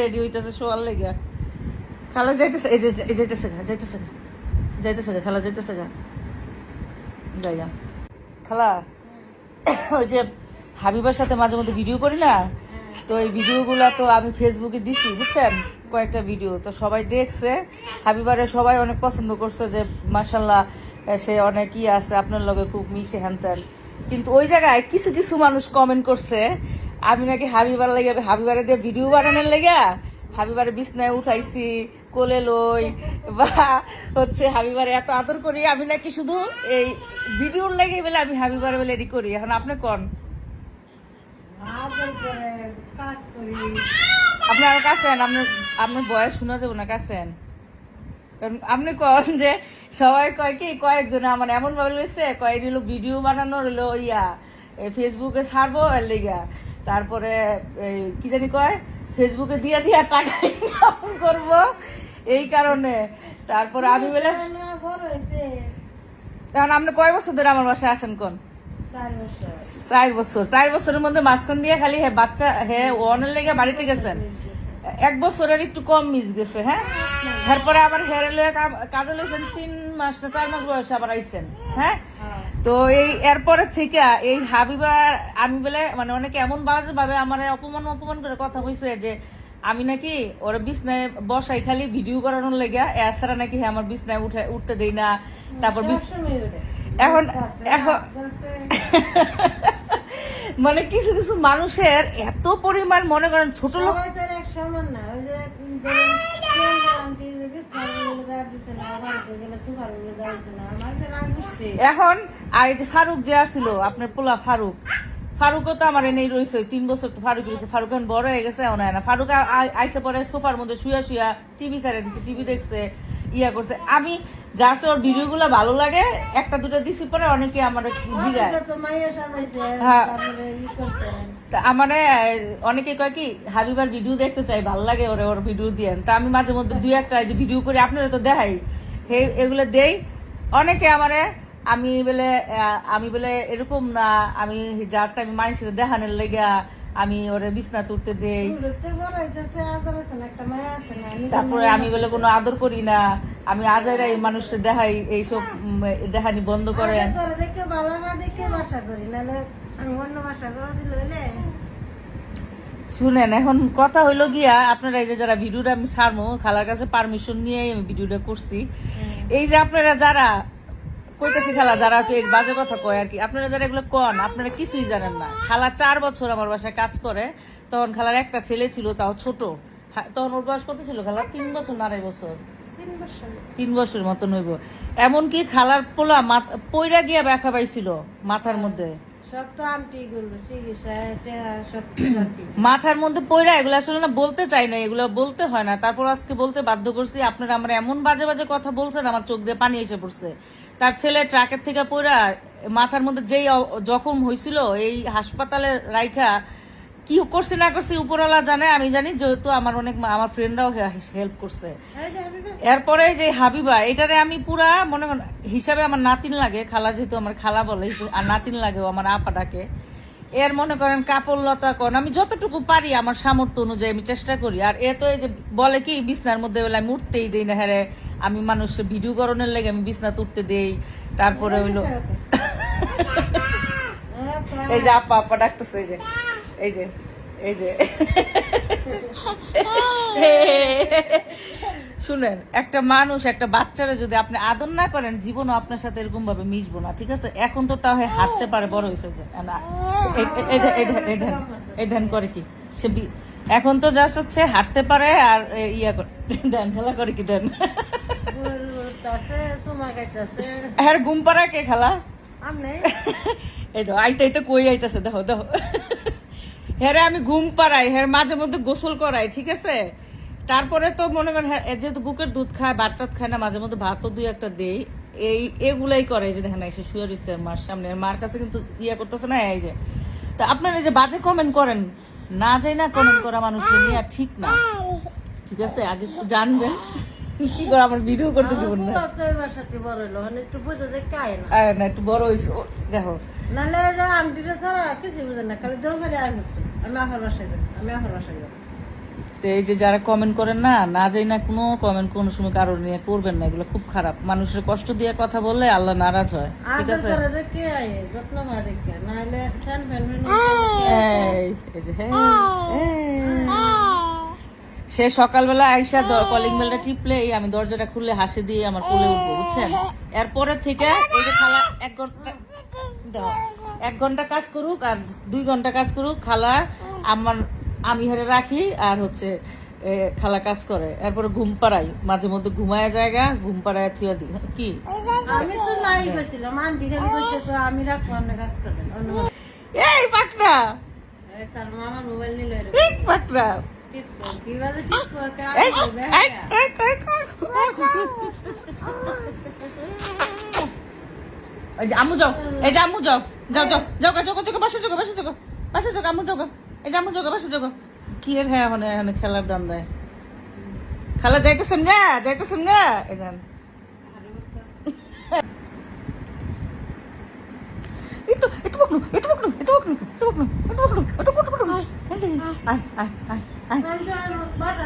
Ready হইতেছে শোয়ার লেগে। খালা যাইতেছে এই যাইতেছে গা যাইতেছে গা যাইতেছে গা খালা যাইতেছে গা। জায়গা খালা ওই যে হাবিবার সাথে মাঝে মধ্যে ভিডিও করি না? তো এই ভিডিওগুলো তো আমি ফেসবুকে দিছি বুঝছেন? কয়েকটা ভিডিও তো সবাই দেখছে। হাবিবারে সবাই অনেক পছন্দ করছে যে মার্শাল্লাহ সে অনেক ই আছে আপনার লগে খুব মিশে হ্যান। কিন্তু ওই জায়গায় কিছু কিছু মানুষ কমেন্ট করছে আমি নাকি হাবিবার লেগে হাবিবারে দিয়ে ভিডিও বানানোর লেগে হাবিবারে বিছনায় উঠাইছি কোলে লই বা হচ্ছে হাবিবারে এত আদর করি আমি নাকি শুধু এই ভিডিওর লেগে বলে আমি হাবিবারে বলে রেডি করি। এখন আপনি কোন? করি আপনার কাছেন? আপনার আপনার বয়স শোনা যাব না কাছেন? কারণ আপনি কন যে সবাই কয় কি কয়েকজনে আমার এমন ভাবে লেগছে কয় হলো ভিডিও বানানো হলো ইয়া ফেসবুকে ছাড়বো এর লেগা। তারপরে কি জানি কয় ফেসবুকে দিয়া দিয়া টাকা ইনকাম করব। এই কারণে। তারপরে আমি বলে এখন আপনি কয় বছর ধরে আমার বাসায় আছেন কোন? চার বছর। চার বছর। চার বছরের মধ্যে মাঝখান দিয়ে খালি হে বাচ্চা হে ওয়ানের লেগে বাড়িতে গেছেন। এক বছরের একটু কম মিস গেছে হ্যাঁ? এরপরে আবার কাম- কাজে লইছেন তিন মাস না চার মাস বয়সে আবার আইছেন হ্যাঁ হ্যাঁ। তো এই এরপরে থেকে এই হাবিবা আমি বলে মানে অনেকে এমন বাজে ভাবে আমার অপমান অপমান করে কথা কইছে যে আমি নাকি ওর বিছনায় বসাই খালি ভিডিও করানোর লেগে এছাড়া নাকি হে আমার বিছনায় উঠে উঠতে দেই না তারপর। এখন এখন মানে কিছু কিছু মানুষের এত পরিমাণ মনে করেন ছোট লোক সবাই তো এক সমান না ওই যে এখন আর যে ফারুক যে আছিল আপনার পোলা ফারুক ফারুকও তো আমার এনেই রয়েছে তিন বছর তো ফারুক রয়েছে ফারুক এখন বড় হয়ে গেছে এখন না। ফারুক আইসে পরে সোফার মধ্যে শুয়া শুয়া টিভি সারে দিচ্ছে টিভি দেখছে ইয়া করছে। আমি যা ওর ভিডিও গুলো ভালো লাগে একটা দুটো দিছি পরে অনেকে আমার হ্যাঁ। আমারে অনেকে কয় কি হাবিবার ভিডিও দেখতে চাই ভালো লাগে ওরে ওর ভিডিও দিয়েন তা আমি মাঝে মধ্যে দুই একটা ভিডিও করি আপনারা তো দেখাই। এগুলো দেই। অনেকে আমারে আমি বলে আমি বলে এরকম না আমি জাস্ট আমি মানুষের দেখানোর লেগা আমি ওরে বিছনা তুলতে দেই। তারপরে আমি বলে কোনো আদর করি না আমি আজাইরাই মানুষের দেখাই এইসব উম, দেখানি বন্ধ করে দেখে ভালো না দেখে বাসা করি নাহলে অন্য বাসা করে দিলে শুনেন এখন কথা হইল গিয়া আপনারা এই যে যারা ভিডিওটা আমি ছাড়বো খালার কাছে পারমিশন নিয়ে আমি ভিডিওটা করছি। এই যে আপনারা যারা কইতেছি খালা যারা এই বাজে কথা কয় আর কি আপনারা যারা এগুলো কন আপনারা কিছুই জানেন না। খালা চার বছর আমার বাসায় কাজ করে তখন খালার একটা ছেলে ছিল তাও ছোট। তখন ওর বয়স কত ছিল খালা? তিন বছর না আড়াই বছর? তিন বছর। মতন হইব। এমনকি খালার পোলা পইরা গিয়া ব্যথা পাইছিল মাথার মধ্যে। মাথার মধ্যে পয়রা এগুলো আসলে না বলতে চাই না এগুলো বলতে হয় না। তারপর আজকে বলতে বাধ্য করছি, আপনারা আমার এমন বাজে বাজে কথা বলছেন, আমার চোখ দিয়ে পানি এসে পড়ছে। তার ছেলে ট্রাকের থেকে পয়রা মাথার মধ্যে যেই জখম হয়েছিল এই হাসপাতালে রাইখা কি করছে না করছে উপরওয়ালা জানে আমি জানি যেহেতু আমার অনেক আমার ফ্রেন্ডরাও হেল্প করছে। এই যে হাবিবা, এরপরে যে হাবিবা এটারে আমি পুরা মনে হিসাবে আমার নাতিন লাগে খালা যেহেতু আমার খালা বলে আর নাতিন লাগে আমার আপা ডাকে। এর মনে করেন কাপড় লতা করেন আমি যতটুকু পারি আমার সামর্থ্য অনুযায়ী আমি চেষ্টা করি। আর এ তো এই যে বলে কি বিছনার মধ্যে বেলা আমি উঠতেই দিই না হ্যাঁ আমি মানুষের ভিডিও করণের লেগে আমি বিছনা তুলতে দেই। তারপরে হইল হ্যাঁ, এই যে আপা আপা ডাকতেছে এই যে। এই যে এই যে। শুনেন একটা মানুষ একটা বাচ্চারা যদি আপনি আদর না করেন জীবনও আপনার সাথে এরকম ভাবে মিশবো না ঠিক আছে? এখন তো তাও হাঁটতে পারে বড় হয়েছে যে। এই- ধ্যান- করে কি? সে এখন তো জাস্ট হচ্ছে হাঁটতে পারে আর ইয়া করে ধ্যান খেলা করে কি ধ্যান হ্যাঁ ঘুম পাড়া কে খেলা? এই তো আইতে আইতে কই আইতেছে? দেখো দেখো। হ্যাঁ আমি ঘুম পাড়াই হ্যাঁ মাঝে মধ্যে গোসল করাই ঠিক আছে? তারপরে তো মনে করেন হ্যাঁ, যেহেতু বুকের দুধ খায় ভাত টাত খায় না মাঝে মধ্যে ভাতও দুই একটা দেই। এই এগুলাই করে যে দেখেন এসে শুয়ে রয়েছে মার সামনে। মার কাছে কিন্তু ইয়ে করতেছে না এই যে। তা আপনারা এই যে বাজে কমেন্ট করেন না যাই না কমেন্ট করা মানুষকে নিয়ে আর ঠিক না। ঠিক আছে? আগে তো জানবেন কি করে আমার ভিডিও করতে দেবেন না। একটু বুঝে আয় না। একটু বড় হয়েছে ও, দেখো। নাহলে কিছু বুঝে না, খালি করে আয়। আমি আহার বাসায় যাব, আমি আহার বাসায় যাব। তো এই যে যারা কমেন্ট করেন না না যাই না কোনো কমেন্ট কোনো সময় কারোর নিয়ে করবেন না এগুলো খুব খারাপ। মানুষের কষ্ট দিয়ে কথা বললে আল্লাহ নারাজ হয় ঠিক আছে? এই, এই। সে সকালবেলা আইসা কলিং বেলটা টিপলেই আমি দরজাটা খুললে হাসি দিয়ে আমার কোলে উঠবো বুঝছেন? এরপরে থেকে এই যে খালা এক ঘণ্টা এক ঘণ্টা কাজ করুক আর দুই ঘণ্টা কাজ করুক খালা আমার আমি হেরে রাখি আর হচ্ছে খালা কাজ করে এরপরে ঘুম পাড়াই মাঝে মধ্যে ঘুমায় জায়গা ঘুম পাড়ায় থুয়া দি কি আমি তো নাই করছিলাম আন্টি খালি করছে তো আমি রাখব আপনি কাজ মানুষ- এই পাকড়া তার মামার মোবাইল নিল এই পাকড়া কীভাবে টিকটক এই, যে আম্মু যাও এই যে আম্মু যাও। যাও যাও যাও যাও যাও বাসা যাও বাসা যাও গা, যাও আম্মু যাও এই যে আম্মু যাও বাসা যাও কি এর হ্যাঁ এখন এখানে খেলার দান দেয়? খালা যাইতেছেন গা যাইতেছেন গা। এখান itu itu বাটা